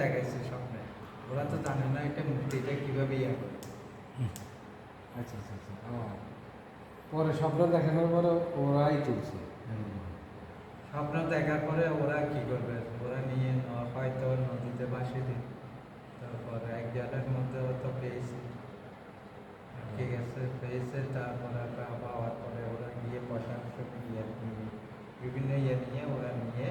দেখাইছে স্বপ্নে। ওরা তো জানে না এটা মূর্তিটা কীভাবে ইয়া করে। আচ্ছা আচ্ছা আচ্ছা। পরে স্বপ্ন দেখানোর পরে ওরাই তুলছে। স্বপ্ন দেখার পরে ওরা কি করবে? ওরা নিয়ে হয়তো নদীতে ভাসিয়ে দিন তারপর এক জায়গার মধ্যে ও তো পেয়েছে। ঠিক আছে পেয়েছে তারপর পাওয়ার পরে ওরা গিয়ে নিয়ে বিভিন্ন ইয়ে নিয়ে ওরা নিয়ে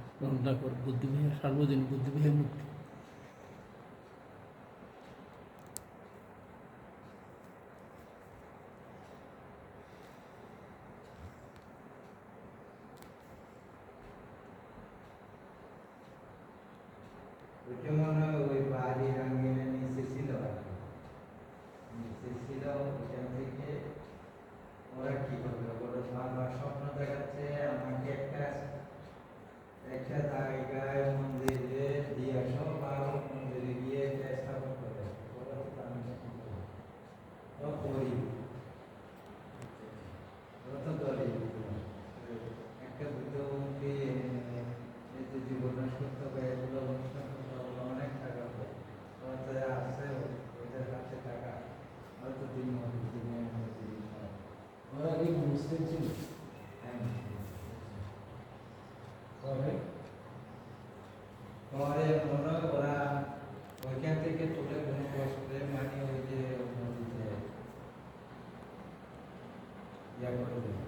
বুদ্ধবিহার কর বুদ্ধবিহার সার্বজনীন বুদ্ধবিহার মুক্তি। Thank মনে হয় ওই বাড়ি রাঙ্গিনের নিচে ছিল আর কি। নিচে ছিল ওইখান থেকে ওরা কি করবে ওরা বারবার স্বপ্ন দেখাচ্ছে আমাকে একটা একটা জায়গায় মন্দিরে দিয়ে আসো বা মন্দিরে গিয়ে এটা স্থাপন করে ওরা তো জানে না কি করবে। ও গরিব ওরা তো গরিব একটা বুদ্ধমুখী এই যে জীবনের সত্য বা এগুলো অনুষ্ঠান করতে হলে অনেক টাকা হয় হয়তো আছে ওদের কাছে টাকা হয়তো দিন মজুরি দিনের মজুরি হয়। ওরা কি মুসলিম ছিল পরে পরে মনে হয় ওরা ওইখান থেকে তুলে কোনো কষ্টে মানে ওই যে নদীতে ইয়া করে দিল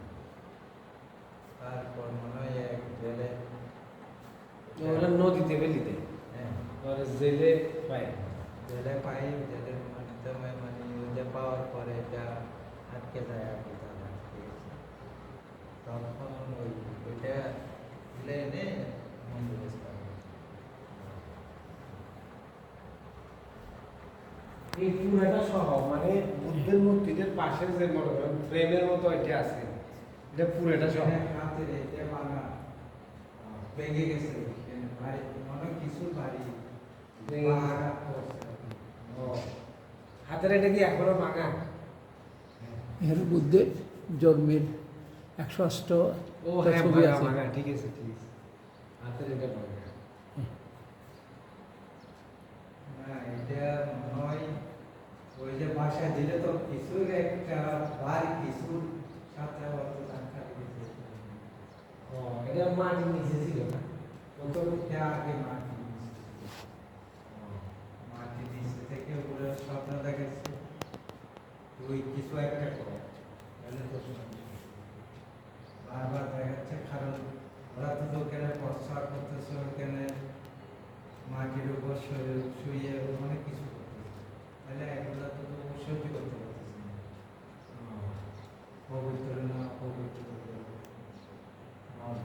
তারপর মনে হয় এক জেলে ওরা নদীতে ফেলি দেয় হ্যাঁ পরে জেলে পায় জেলে পাই জেলের মাধ্যমে মানে ওই যে পাওয়ার পরে এটা আটকে যায় আর কি তারা আটকে গেছে তখন ওই ওইটা তুলে এনে মন্দিরে স্থাপন করে। এই পুরাটা সহ মানে বুদ্ধের মূর্তিটার পাশে যে মনে করেন ফ্রেমের মতো এটা আছে। এটা পুরাটা সহ। এখানে হাতের এটা ভাঙা। ভেঙে গেছে অনেক কিছু। আঘাত করছে। ও হাতের এটা কি এখনও ভাঙা? এখানে বুদ্ধের জন্মের একশো অষ্ট ছবি আছে। ওই স্বপ্ন দেখেছে ওই কিছু একটা করে তাহলে তো আবার দেখা যাচ্ছে কারণ ওরা তো দোকানে প্রস্তাব করতেছে, ওখানে মাটির উপর শুয়ে অনেক কিছু করতেছে। তাহলে এগুলো তো